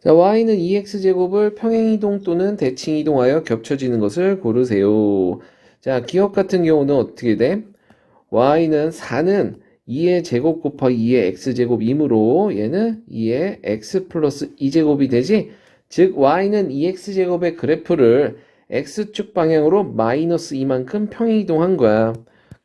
자, y는 2x제곱을 평행이동 또는 대칭이동하여 겹쳐지는 것을 고르세요. 자, 기억 같은 경우는 어떻게 돼? y는 4는 2의 제곱 곱하기 2의 x제곱이므로 얘는 2의 x 플러스 2제곱이 되지? 즉, y는 2x제곱의 그래프를 x축 방향으로 마이너스 2만큼 평행이동한 거야.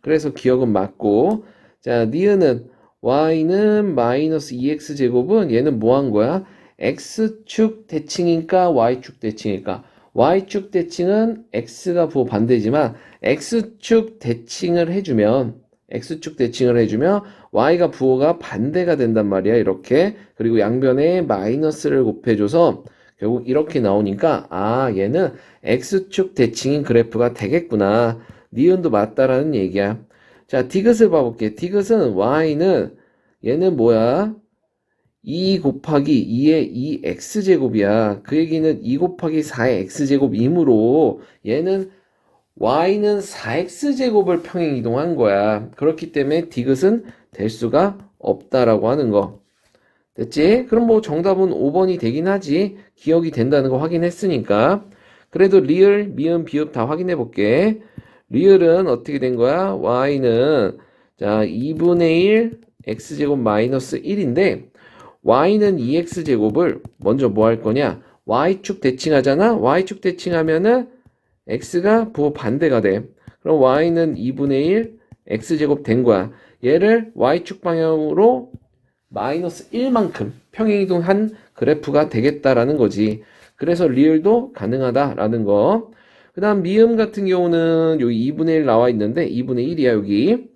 그래서 기억은 맞고, 자, 니은은 y는 마이너스 2x제곱은 얘는 뭐 한 거야? X축 대칭일까 y축 대칭일까? y축 대칭은 x가 부호 반대지만 x축 대칭을 해주면 x축 대칭을 해주면 y가 부호가 반대가 된단 말이야 이렇게. 그리고 양변에 마이너스를 곱해줘서 결국 이렇게 나오니까 아 얘는 x축 대칭인 그래프가 되겠구나. 니은도 맞다라는 얘기야. 자 디귿을 봐볼게. 디귿은 y는 얘는 뭐야 2 곱하기 2의 2x제곱이야. 그 얘기는 2 곱하기 4의 x제곱이므로 얘는 y는 4x제곱을 평행 이동한 거야. 그렇기 때문에 디귿은 될 수가 없다라고 하는 거. 됐지? 그럼 뭐 정답은 5번이 되긴 하지. 기억이 된다는 거 확인했으니까. 그래도 리을, 미음, 비읍 다 확인해 볼게. 리을은 어떻게 된 거야? y는 자 2분의 1 x제곱 마이너스 1인데 y는 2x제곱을 먼저 뭐 할 거냐? y축 대칭하잖아? y축 대칭하면은 x가 부호 반대가 돼. 그럼 y는 2분의 1 x제곱 된 거야. 얘를 y축 방향으로 마이너스 1만큼 평행이동한 그래프가 되겠다라는 거지. 그래서 리을도 가능하다라는 거. 그 다음 미음 같은 경우는 여기 2분의 1 나와 있는데 2분의 1이야 여기.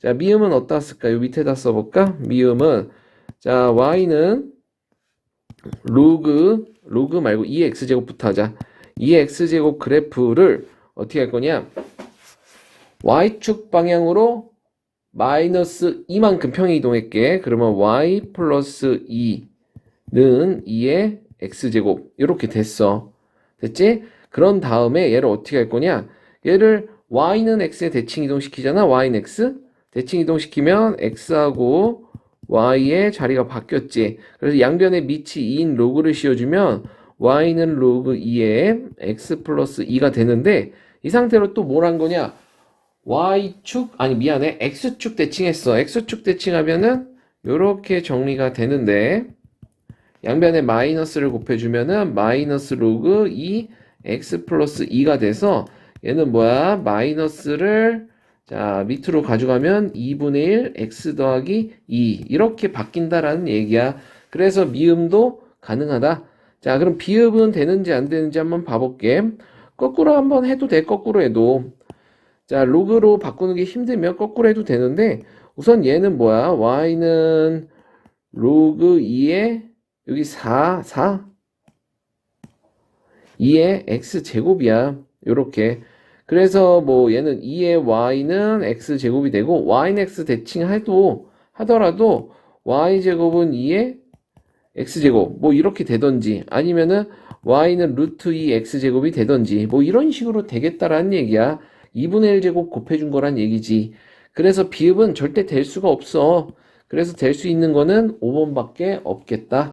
자 미음은 어디다 쓸까? 요 밑에다 써볼까? 미음은 자, y는 로그, 로그 말고 2x제곱부터 하자. 2x제곱 그래프를 어떻게 할 거냐? y축 방향으로 마이너스 2만큼 평행 이동할게. 그러면 y 플러스 2는 2의 x제곱. 이렇게 됐어. 됐지? 그런 다음에 얘를 어떻게 할 거냐? 얘를 y는 x에 대칭 이동시키잖아. y는 x. 대칭 이동시키면 x하고 y의 자리가 바뀌었지. 그래서 양변에 밑이 2인 로그를 씌워주면 y는 로그 2에 x 플러스 2가 되는데 이 상태로 또 뭘 한 거냐? y축 아니 미안해 x축 대칭했어. x축 대칭하면은 이렇게 정리가 되는데 양변에 마이너스를 곱해주면은 마이너스 로그 2 x 플러스 2가 돼서 얘는 뭐야? 마이너스를 자, 밑으로 가져가면 2분의 1 x 더하기 2 이렇게 바뀐다라는 얘기야. 그래서 미음도 가능하다. 자, 그럼 비읍은 되는지 안 되는지 한번 봐볼게. 거꾸로 한번 해도 돼. 거꾸로 해도. 자, 로그로 바꾸는 게 힘들면 거꾸로 해도 되는데 우선 얘는 뭐야? y는 로그 2에 여기 4, 4 2의 x 제곱이야. 요렇게. 그래서 뭐 얘는 2의 y는 x 제곱이 되고 y는 x 대칭해도 하더라도 y 제곱은 2의 x 제곱 뭐 이렇게 되던지 아니면은 y는 루트 2 x 제곱이 되던지 뭐 이런 식으로 되겠다라는 얘기야. 2분의 1 제곱 곱해준 거란 얘기지. 그래서 비읍은 절대 될 수가 없어. 그래서 될 수 있는 거는 5번밖에 없겠다.